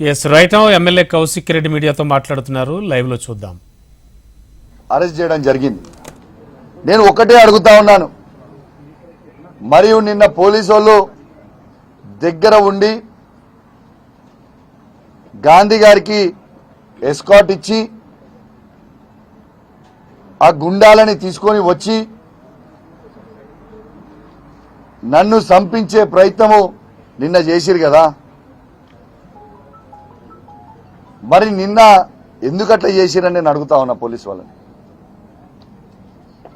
Yes right now MLA Kaushik Reddy మీడియాతో మాట్లాడుతున్నారు. లైవ్లో చూద్దాం. అరెస్ట్ చేయడం జరిగింది. నేను ఒకటే అడుగుతా ఉన్నాను. మరియు నిన్న పోలీసు వాళ్ళు దగ్గర ఉండి గాంధీ గారికి ఎస్కాట్ ఇచ్చి ఆ గుండాలని తీసుకొని వచ్చి నన్ను సంపించే ప్రయత్నము నిన్న చేసిరు కదా? మరి నిన్న ఎందుకట్లా చేసిరని నేను అడుగుతా ఉన్నా పోలీస్ వాళ్ళని.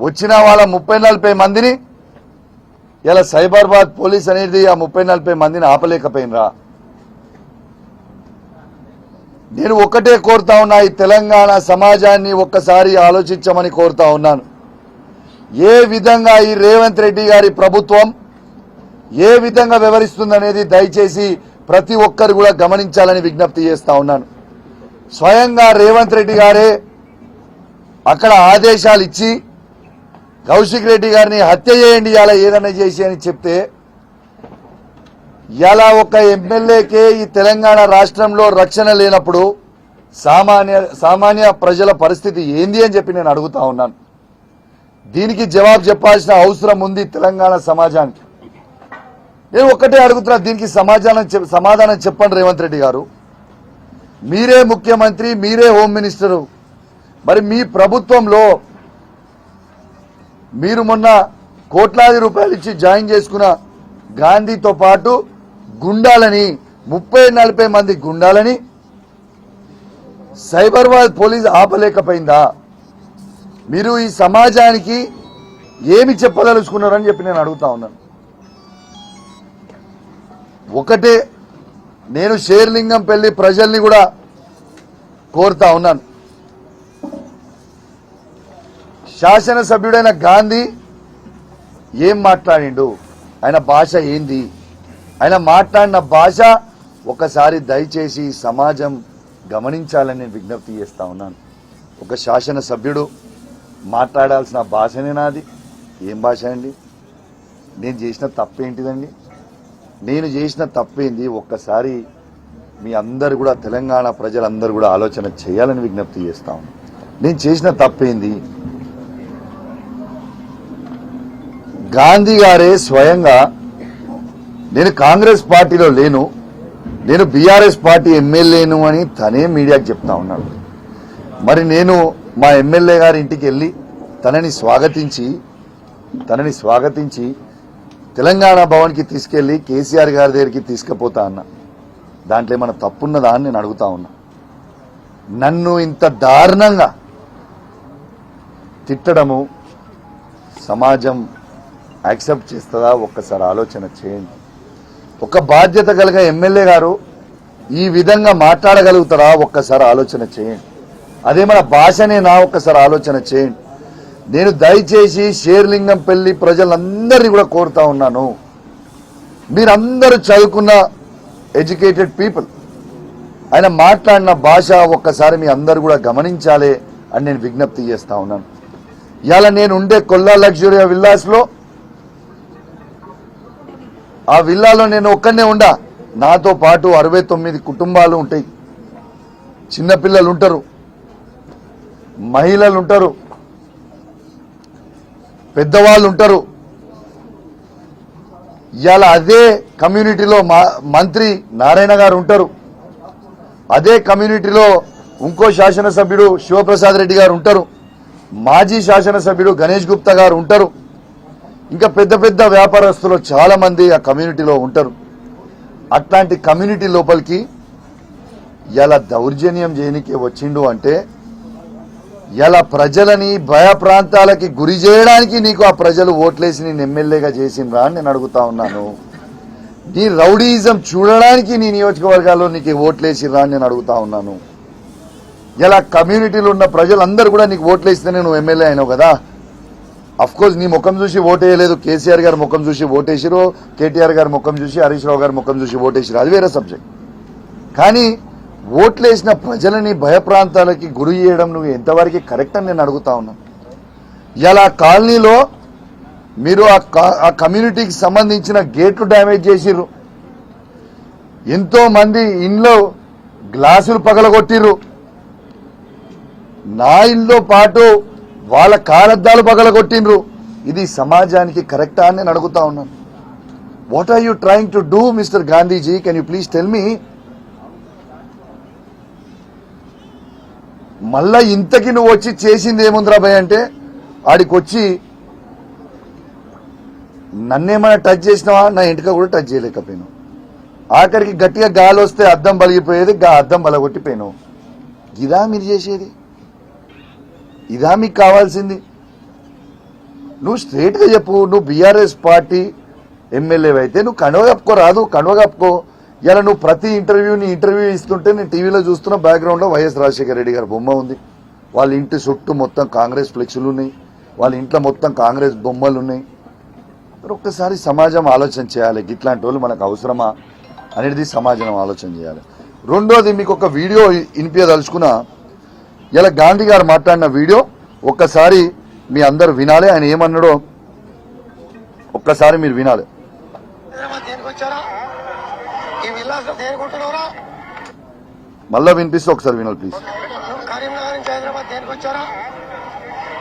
వచ్చిన వాళ్ళ ముప్పై నలభై మందిని ఇలా సైబరాబాద్ పోలీస్ అనేది ఆ ముప్పై నలభై మందిని ఆపలేకపోయినరా? నేను ఒక్కటే కోరుతా ఉన్నా ఈ తెలంగాణ సమాజాన్ని ఒక్కసారి ఆలోచించమని కోరుతా ఉన్నాను. ఏ విధంగా ఈ రేవంత్ రెడ్డి గారి ప్రభుత్వం ఏ విధంగా వ్యవహరిస్తుందనేది దయచేసి ప్రతి ఒక్కరు కూడా గమనించాలని విజ్ఞప్తి చేస్తా ఉన్నాను. స్వయంగా రేవంత్ రెడ్డి గారే అక్కడ ఆదేశాలు ఇచ్చి కౌశిక్ రెడ్డి గారిని హత్య చేయండి ఇలా ఏదైనా చేసి అని చెప్తే ఇలా ఒక ఎమ్మెల్యేకే ఈ తెలంగాణ రాష్ట్రంలో రక్షణ లేనప్పుడు సామాన్య సామాన్య ప్రజల పరిస్థితి ఏంది అని చెప్పి నేను అడుగుతా ఉన్నాను. దీనికి జవాబు చెప్పాల్సిన అవసరం ఉంది తెలంగాణ సమాజానికి. నేను ఒక్కటే అడుగుతున్నా దీనికి సమాధానం చెప్- సమాధానం చెప్పండి రేవంత్ రెడ్డి గారు. మీరే ముఖ్యమంత్రి మీరే హోమ్ మినిస్టరు. మరి మీ ప్రభుత్వంలో మీరు మొన్న కోట్లాది రూపాయలు ఇచ్చి జాయిన్ చేసుకున్న గాంధీతో పాటు గుండాలని ముప్పై నలభై మంది గుండాలని సైబర్బాద్ పోలీస్ ఆపలేకపోయిందా? మీరు ఈ సమాజానికి ఏమి చెప్పదలుచుకున్నారని చెప్పి నేను అడుగుతా ఉన్నాను. ఒకటే నేను షేర్లింగం పెళ్ళి ప్రజల్ని కూడా కోరుతా ఉన్నాను. శాసనసభ్యుడైన గాంధీ ఏం మాట్లాడిండు? ఆయన భాష ఏంది? ఆయన మాట్లాడిన భాష ఒకసారి దయచేసి సమాజం గమనించాలని నేను విజ్ఞప్తి చేస్తా ఉన్నాను. ఒక శాసనసభ్యుడు మాట్లాడాల్సిన భాషనే నాది. ఏం భాష అండి? నేను చేసిన తప్పేంటిదండి? నేను చేసిన తప్పేంది? ఒక్కసారి మీ అందరు కూడా తెలంగాణ ప్రజలందరూ కూడా ఆలోచన చేయాలని విజ్ఞప్తి చేస్తాం నేను చేసిన తప్పేంది? గాంధీ గారే స్వయంగా నేను కాంగ్రెస్ పార్టీలో లేను నేను బీఆర్ఎస్ పార్టీ ఎమ్మెల్యేను అని తనే మీడియాకి చెప్తా ఉన్నాడు. మరి నేను మా ఎమ్మెల్యే గారి ఇంటికి వెళ్ళి తనని స్వాగతించి తనని స్వాగతించి తెలంగాణ భవన్కి తీసుకెళ్ళి కేసీఆర్ గారి దగ్గరికి తీసుకుపోతా అన్నా. దాంట్లో ఏమైనా తప్పున్నదా అని నేను అడుగుతా ఉన్నా. నన్ను ఇంత దారుణంగా తిట్టడము సమాజం యాక్సెప్ట్ చేస్తుందా? ఒక్కసారి ఆలోచన చేయండి. ఒక బాధ్యత కలిగ ఎమ్మెల్యే గారు ఈ విధంగా మాట్లాడగలుగుతారా? ఒక్కసారి ఆలోచన చేయండి. అదే మన భాషనేనా? ఒక్కసారి ఆలోచన చేయండి. నేను దయచేసి షేర్లింగం పెళ్ళి ప్రజలందరినీ కూడా కోరుతా ఉన్నాను. మీరందరూ చదువుకున్న ఎడ్యుకేటెడ్ పీపుల్. ఆయన మాట్లాడిన భాష ఒక్కసారి మీ అందరూ కూడా గమనించాలి అని నేను విజ్ఞప్తి చేస్తా ఉన్నాను. ఇవాళ నేను ఉండే కొల్లా లగ్జూరియా విల్లాస్లో ఆ విల్లాలో నేను ఒక్కనే ఉండా. నాతో పాటు అరవై తొమ్మిది కుటుంబాలు ఉంటాయి. చిన్నపిల్లలు ఉంటారు. మహిళలు ఉంటారు. పెద్దవాళ్ళు ఉంటారు. ఇవాళ అదే కమ్యూనిటీలో మా మంత్రి నారాయణ గారు ఉంటారు. అదే కమ్యూనిటీలో ఇంకో శాసనసభ్యుడు శివప్రసాద్ రెడ్డి గారు ఉంటారు. మాజీ శాసనసభ్యుడు గణేష్ గుప్తా గారు ఉంటారు. ఇంకా పెద్ద పెద్ద వ్యాపారస్తులు చాలామంది ఆ కమ్యూనిటీలో ఉంటారు. అట్లాంటి కమ్యూనిటీ లోపలికి ఇలా దౌర్జన్యం చేయనికే వచ్చిండు అంటే ఇలా ప్రజలని భయ ప్రాంతాలకి గురి చేయడానికి నీకు ఆ ప్రజలు ఓట్లేసి నేను ఎమ్మెల్యేగా చేసిండ్రా అని నేను అడుగుతా ఉన్నాను. నీ రౌడీయిజం చూడడానికి నీ నియోజకవర్గాల్లో నీకు ఓట్లేసిరా అని నేను అడుగుతా ఉన్నాను. ఇలా కమ్యూనిటీలో ఉన్న ప్రజలందరూ కూడా నీకు ఓట్లేస్తేనే నువ్వు ఎమ్మెల్యే అయినావు కదా. అఫ్ కోర్స్ నీ ముఖం చూసి ఓటేయలేదు. కేసీఆర్ గారి ముఖం చూసి ఓటేసిరు కేటీఆర్ గారి ముఖం చూసి హరీష్ రావు గారి ముఖం చూసి ఓటేసిరు అది వేరే సబ్జెక్ట్ కానీ ఓట్లేసిన ప్రజలని భయప్రాంతాలకి గురి చేయడం నువ్వు ఎంతవరకు కరెక్ట్ అని నేను అడుగుతా ఉన్నాను ఇలా కాలనీలో మీరు ఆ కా- ఆ కమ్యూనిటీకి సంబంధించిన గేట్లు డ్యామేజ్ చేసిర్రు. ఎంతోమంది ఇంట్లో గ్లాసులు పగలగొట్టిర్రు. నా ఇంట్లో పాటు వాళ్ళ కాలద్దాలు పగలగొట్టిండ్రు. ఇది సమాజానికి కరెక్టా అని నేను అడుగుతా ఉన్నాను what are you trying to do mister Gandhiji can you please tell me మళ్ళా ఇంతకి నువ్వు వచ్చి చేసింది ఏముందిరా భయ్ అంటే ఆడికి వచ్చి నన్నేమైనా టచ్ చేసినావా? నా ఇంటికా కూడా టచ్ చేయలేకపోయాను ఆఖరికి గట్టిగా గాలి వస్తే అద్దం బలిగిపోయేది గా అద్దం బలగొట్టిపోయాను ఇదా మీరు చేసేది? ఇదా మీకు కావాల్సింది? నువ్వు స్ట్రేట్గా చెప్పు నువ్వు బీఆర్ఎస్ పార్టీ ఎమ్మెల్యే అయితే నువ్వు కనువ కప్పుకో రాదు కనువ కప్పుకో. ఇలా నువ్వు ప్రతి ఇంటర్వ్యూని ఇంటర్వ్యూ ఇస్తుంటే నేను టీవీలో చూస్తున్న బ్యాక్గ్రౌండ్లో వైఎస్ రాజశేఖర రెడ్డి గారి బొమ్మ ఉంది. వాళ్ళ ఇంటి చుట్టూ మొత్తం కాంగ్రెస్ ఫ్లెక్సులు ఉన్నాయి. వాళ్ళ ఇంట్లో మొత్తం కాంగ్రెస్ బొమ్మలు ఉన్నాయి. మరి ఒక్కసారి సమాజం ఆలోచన చేయాలి. ఇట్లాంటి వాళ్ళు మనకు అవసరమా అనేది సమాజం ఆలోచన చేయాలి. రెండోది మీకు ఒక వీడియో వినిపించదలుచుకున్నా. ఇలా గాంధీ గారు మాట్లాడిన వీడియో ఒక్కసారి మీ అందరు వినాలి. ఆయన ఏమన్నాడో ఒక్కసారి మీరు వినాలి. వచ్చారా? మళ్ళా వినిపిస్తే ఒకసారి వినాలి ప్లీజ్ నువ్వు కరీంనగర్ నుంచి హైదరాబాద్ దేనికి వచ్చారా?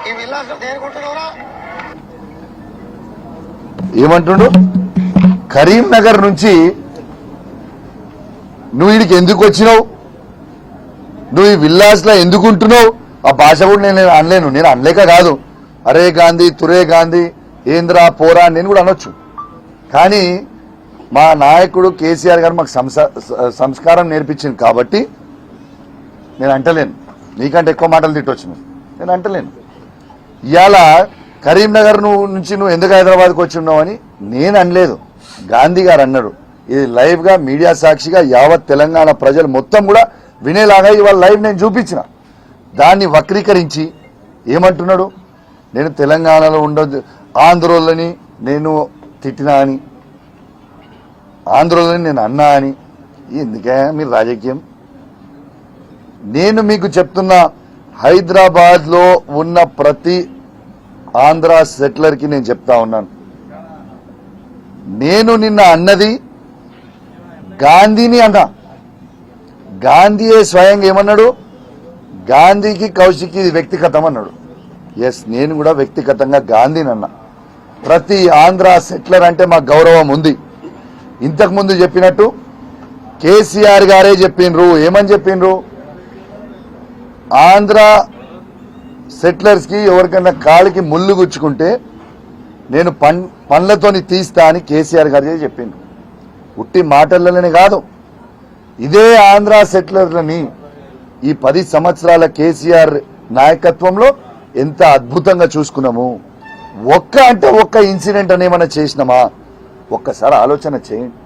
ఈ విల్లాస్ దేనికుంటున్నారా ఏమంటుండు? కరీంనగర్ నుంచి నువ్వు వీడికి ఎందుకు వచ్చినావు? నువ్వు ఈ విల్లాస్లో ఎందుకు ఉంటున్నావు? ఆ భాష కూడా నేను అనలేను నేను అనలేక కాదు. అరే గాంధీ తురే గాంధీ ఏంద్రా పోరా నేను కూడా అనొచ్చు. కానీ మా నాయకుడు కేసీఆర్ గారు మాకు సంస- సంస్కారం నేర్పించింది కాబట్టి నేను అంటలేను. నీకంటే ఎక్కువ మాటలు తిట్టొచ్చు నువ్వు. నేను అంటలేను. ఇవాళ కరీంనగర్ నువ్వు నుంచి నువ్వు ఎందుకు హైదరాబాద్కి వచ్చి ఉన్నావు అని నేను అనలేదు. గాంధీ గారు అన్నారు ఇది లైవ్గా మీడియా సాక్షిగా యావత్ తెలంగాణ ప్రజలు మొత్తం కూడా వినేలాగా ఇవాళ లైవ్ నేను చూపించిన. దాన్ని వక్రీకరించి ఏమంటున్నాడు? నేను తెలంగాణలో ఉండ ఆంధ్రోళ్ళని నేను తిట్టినా అని. ఆంధ్రోళ్ళని నేను అన్నా అని. ఎందుకే? మీరు రాజకీయం. నేను మీకు చెప్తున్న హైదరాబాద్లో ఉన్న ప్రతి ఆంధ్ర సెటిలర్కి నేను చెప్తా ఉన్నాను. నేను నిన్న అన్నది గాంధీని అన్నా. గాంధీయే స్వయంగా ఏమన్నాడు? గాంధీకి కౌశిక్ ఇది వ్యక్తిగతం అన్నాడు. ఎస్ నేను కూడా వ్యక్తిగతంగా గాంధీని అన్నా. ప్రతి ఆంధ్ర సెటిలర్ అంటే మా గౌరవం ఉంది. ఇంతకు ముందు చెప్పినట్టు కేసీఆర్ గారే చెప్పిండ్రు ఏమని చెప్పిండ్రు ఆంధ్ర సెటిలర్స్కి ఎవరికైనా కాలికి ముళ్ళు గుచ్చుకుంటే నేను పన్ పండ్లతోని తీస్తా అని కేసీఆర్ గారు చెప్పిండ్రు ఉట్టి మాటలలోనే కాదు. ఇదే ఆంధ్ర సెటిలర్లని ఈ పది సంవత్సరాల కేసీఆర్ నాయకత్వంలో ఎంత అద్భుతంగా చూసుకున్నాము. ఒక్క అంటే ఒక్క ఇన్సిడెంట్ అని ఏమైనా చేసినామా? ఒక్కసారి ఆలోచన చేయండి.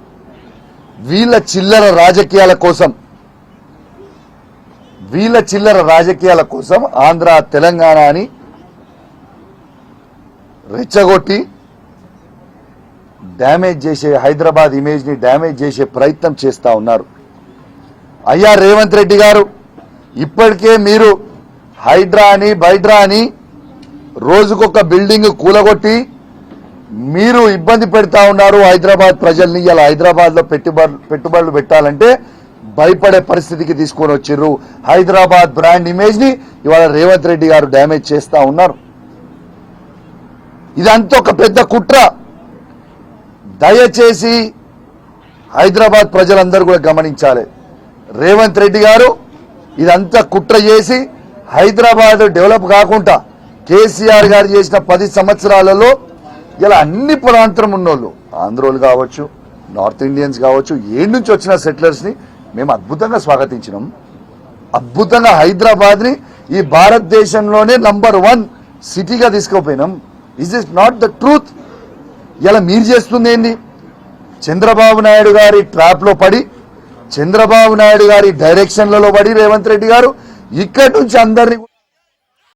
వీళ్ళ చిల్లర రాజకీయాల కోసం వీళ్ళ చిల్లర రాజకీయాల కోసం ఆంధ్ర తెలంగాణ అని రెచ్చగొట్టి డ్యామేజ్ చేసే హైదరాబాద్ ఇమేజ్ని డ్యామేజ్ చేసే ప్రయత్నం చేస్తా ఉన్నారు. అయ్యా రేవంత్ రెడ్డి గారు ఇప్పటికే మీరు హైడ్రా అని బైడ్రా అని రోజుకొక బిల్డింగ్ కూలగొట్టి మీరు ఇబ్బంది పెడతా ఉన్నారు హైదరాబాద్ ప్రజల్ని ఇలా హైదరాబాద్లో పెట్టుబడులు పెట్టుబడులు పెట్టాలంటే భయపడే పరిస్థితికి తీసుకొని వచ్చిర్రు. హైదరాబాద్ బ్రాండ్ ఇమేజ్ని ఇవాళ రేవంత్ రెడ్డి గారు డ్యామేజ్ చేస్తూ ఉన్నారు. ఇదంతా ఒక పెద్ద కుట్ర. దయచేసి హైదరాబాద్ ప్రజలందరూ కూడా గమనించాలి. రేవంత్ రెడ్డి గారు ఇదంతా కుట్ర చేసి హైదరాబాద్ డెవలప్ కాకుండా కేసీఆర్ గారు చేసిన పది సంవత్సరాలలో ఇలా అన్ని ప్రాంతం ఉన్నోళ్ళు ఆంధ్రోలు కావచ్చు నార్త్ ఇండియన్స్ కావచ్చు ఏడు నుంచి వచ్చిన సెటిలర్స్ని మేము అద్భుతంగా స్వాగతించినాం. అద్భుతంగా హైదరాబాద్ని ఈ భారతదేశంలోనే నంబర్ వన్ సిటీగా తీసుకుపోయినాం. Is is not the truth ఇలా మీరు చేస్తుంది ఏంది? చంద్రబాబు నాయుడు గారి ట్రాప్లో పడి చంద్రబాబు నాయుడు గారి డైరెక్షన్లలో పడి రేవంత్ రెడ్డి గారు ఇక్కడి నుంచి అందరినీ